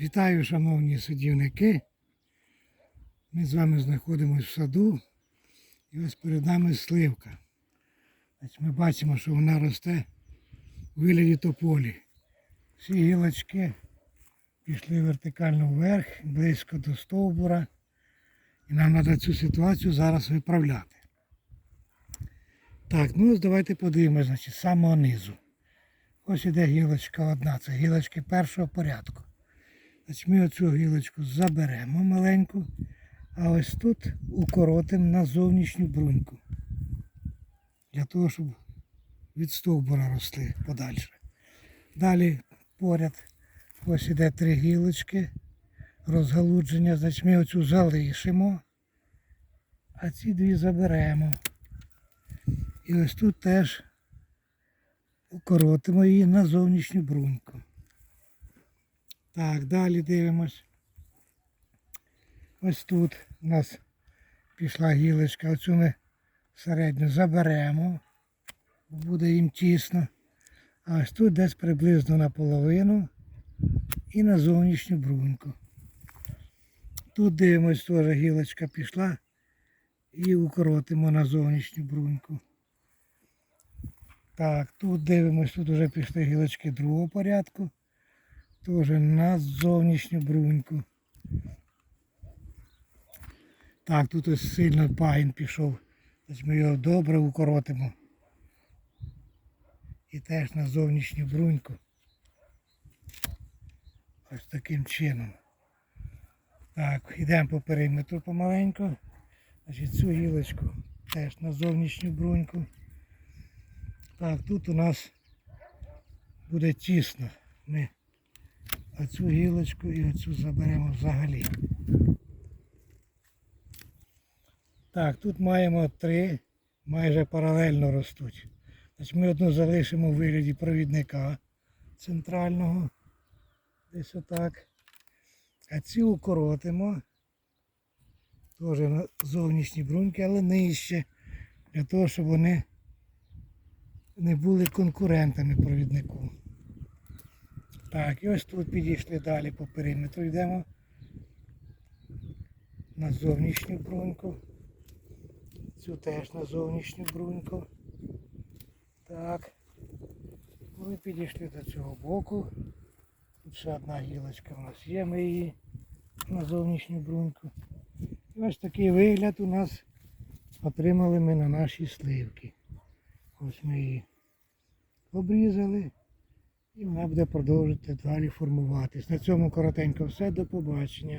Вітаю, шановні садівники. Ми з вами знаходимося в саду. І ось перед нами сливка. Ми бачимо, що вона росте у вигляді тополі. Всі гілочки пішли вертикально вверх, близько до стовбура. І нам треба цю ситуацію зараз виправляти. Так, ну ось давайте подивимося, значить, з самого низу. Ось іде гілочка одна, це гілочки першого порядку. Значить, ми оцю гілочку заберемо маленьку, а ось тут укоротимо на зовнішню бруньку. Для того, щоб від стовбура росли подальше. Далі поряд ось іде три гілочки, розгалудження, значить ми оцю залишимо, а ці дві заберемо. І ось тут теж укоротимо її на зовнішню бруньку. Так, далі дивимось. Ось тут у нас пішла гілочка. Оцю ми середню заберемо, бо буде їм тісно. А ось тут десь приблизно наполовину і на зовнішню бруньку. Тут дивимось, теж гілочка пішла і укоротимо на зовнішню бруньку. Так, тут дивимось, тут вже пішли гілочки другого порядку. Теж на зовнішню бруньку. Так, тут ось сильно пагін пішов. Ми його добре укоротимо. І теж на зовнішню бруньку. Ось таким чином. Так, йдемо по периметру помаленьку. Значить, цю гілочку теж на зовнішню бруньку. Так, тут у нас буде тісно. Ми оцю гілочку і оцю заберемо взагалі. Так, тут маємо три, майже паралельно ростуть. Значить, ми одну залишимо у вигляді провідника центрального. Десь отак. А ці укоротимо. Теж на зовнішні бруньки, але нижче. Для того, щоб вони не були конкурентами провіднику. Так, і ось тут підійшли далі по периметру. Йдемо на зовнішню бруньку. Цю теж на зовнішню бруньку. Так. Ми підійшли до цього боку. Тут ще одна гілочка у нас є, ми її на зовнішню бруньку. І ось такий вигляд у нас отримали ми на нашій сливки. Ось ми її обрізали і вона буде продовжувати далі формуватись. На цьому коротенько все. До побачення.